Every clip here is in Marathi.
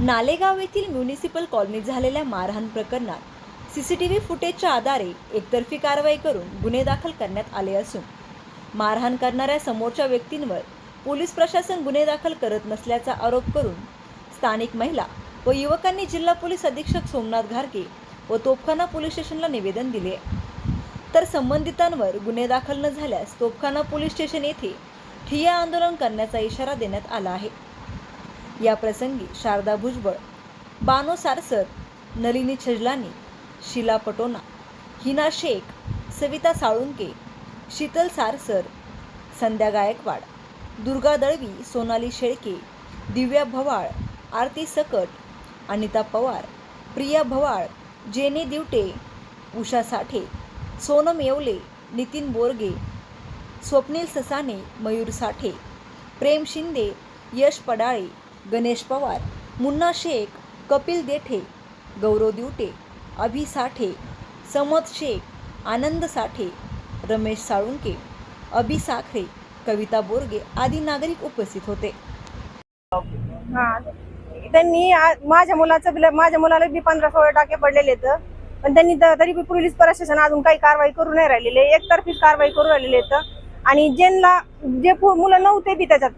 नालेगाव येथील म्युनिसिपल कॉलनीत झालेल्या मारहाण प्रकरणात सी सी टी व्ही फुटेजच्या आधारे एकतर्फी कारवाई करून गुन्हे दाखल करण्यात आले असून मारहाण करणाऱ्या समोरच्या व्यक्तींवर पोलीस प्रशासन गुन्हे दाखल करत नसल्याचा आरोप करून स्थानिक महिला व युवकांनी जिल्हा पोलीस अधीक्षक सोमनाथ घारके व तोफखाना पोलीस स्टेशनला निवेदन दिले. तर संबंधितांवर गुन्हे दाखल न झाल्यास तोपखाना पोलीस स्टेशन येथे ठिय्या आंदोलन करण्याचा इशारा देण्यात आला आहे. या प्रसंगी शारदा भुजबळ बानो सारसर नलिनी छजलानी शिला पटोना हिना शेख सविता साळुंके शीतल सारसर संध्या गायकवाड दुर्गा दळवी सोनाली शेळके दिव्या भवाळ आरती सकट अनिता पवार प्रिया भवाळ जेने दिवटे उषा साठे सोनम येवले नितीन बोरगे स्वप्नील ससाने मयूर साठे प्रेम शिंदे यश पडाळे गणेश पवार मुन्ना शेख कपिल देठे गौरव दिवटे अभि साठे समत शेख आनंद साठे रमेश साळुंके अभि साखरे कविता बोरगे आदी नागरिक उपस्थित होते. हा. त्यांनी माझ्या मुलाचं माझ्या मुलाला बी पंधरा सोळा टाके पडलेले आहेत. पण त्यांनी तरी बी पोलीस प्रशासन अजून काही कारवाई करू नाही राहिलेले. एकतर्फी कारवाई करू राहिलेले आहेत. आणि ज्यांना जे मुलं नव्हते बी त्याच्यात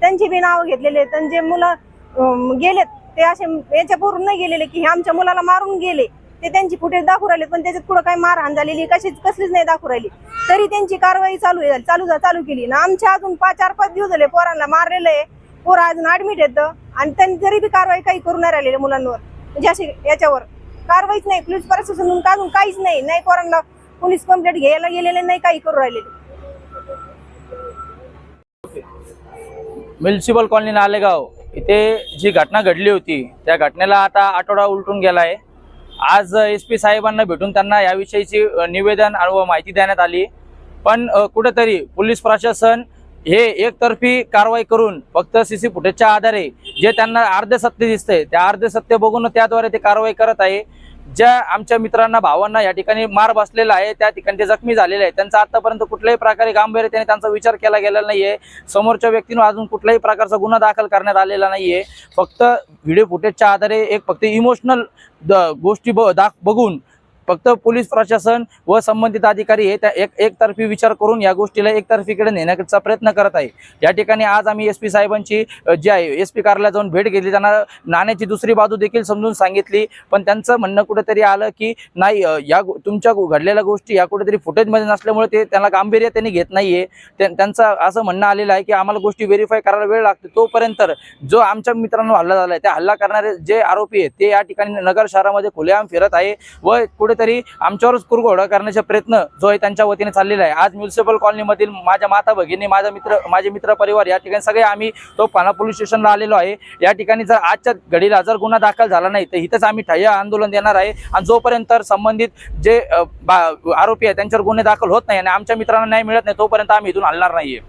त्यांची बी नावं घेतलेले आहेत. आणि जे मुलं गेलेत ते असे याच्यापूर्वी नाही गेलेले की हे आमच्या मुलाला मारून गेले. ते त्यांची फुटेज दाखवू राहिले पण त्याच्यात पुढे काही मारहाण झालेली कशीच कसलीच नाही दाखवू राहिली. तरी त्यांची कारवाई चालू आहे चालू चालू केली. ना आमच्या अजून पाच चार पाच दिवस झाले पोरांना मारलेलं आहे. पोरं अजून ऍडमिट येतं आणि त्यांनी तरी बी कारवाई काही करू नाही राहिलेल्या मुलांवर. म्हणजे असे याच्यावर. कारवाईच नाही पोलीस प्रशासन अजून काहीच नाही. नाही पोरांना पोलीस कंप्लेंट घ्यायला गेलेले नाही काही करू राहिलेले. म्युन्सिपल कॉलनी नालेगाव इथे जी घटना घडली होती त्या घटनेला आता आठवडा उलटून गेला आहे आज एस पी साहेबांना भेटून त्यांना याविषयीची निवेदन व माहिती देण्यात आली. पण कुठेतरी पोलीस प्रशासन हे एकतर्फी कारवाई करून फक्त सी सी फुटेजच्या आधारे जे त्यांना अर्धे सत्य दिसतंय त्या अर्धे सत्य बघून त्याद्वारे ते कारवाई करत आहे. ज्या आमच्या मित्रांना भावांना या ठिकाणी मार बसलेला आहे त्या ठिकाणी ते जखमी झालेले आहे त्यांचा आतापर्यंत कुठल्याही प्रकारे गांभीर्याने त्यांचा विचार केला गेलेला नाहीये. समोरच्या व्यक्तीनं अजून कुठल्याही प्रकारचा गुन्हा दाखल करण्यात आलेला नाहीये. फक्त व्हिडिओ फुटेजच्या आधारे एक फक्त इमोशनल गोष्टी ब दाख बघून फक्त पोलीस प्रशासन व संबंधित अधिकारी हे त्या एक एकतर्फी विचार करून या गोष्टीला एकतर्फीकडे नेण्याचा प्रयत्न करत आहे. या ठिकाणी आज आम्ही एस पी साहेबांची जी आहे एस पी कार्यालयात जाऊन भेट घेतली. त्यांना नाण्याची दुसरी बाजू देखील समजून सांगितली. पण त्यांचं म्हणणं कुठेतरी आलं की नाही या गो- तुमच्या घडलेल्या गोष्टी या कुठेतरी फुटेजमध्ये नसल्यामुळे ते त्यांना गांभीर्य त्यांनी घेत नाहीये. त्यांचं असं म्हणणं आलेलं आहे की आम्हाला गोष्टी व्हेरीफाय करायला वेळ लागतो. तोपर्यंत जो आमच्या मित्रांनो हल्ला झाला आहे त्या हल्ला करणारे जे आरोपी आहेत ते या ठिकाणी नगर शहरामध्ये खुलेआम फिरत आहे व कुठेतरी आमच्यावरच कुरघोडा करण्याचा प्रयत्न जो आहे त्यांच्या वतीने चाललेला आहे. आज म्युन्सिपल कॉलनीमधील माझ्या माता भगिनी माझा मित्र माझे मित्र परिवार या ठिकाणी सगळे आम्ही तो पाना पोलीस स्टेशनला आलेलो आहे. या ठिकाणी जर आजच्या घडीला जर गुन्हा दाखल झाला नाही तर इथंच आम्ही ठाय्य आंदोलन देणार आहे. आणि जोपर्यंत संबंधित जे बा- आरोपी आहेत त्यांच्यावर गुन्हे दाखल होत नाही आणि आमच्या मित्रांना न्याय मिळत नाही तोपर्यंत आम्ही इथून हलणार नाहीये.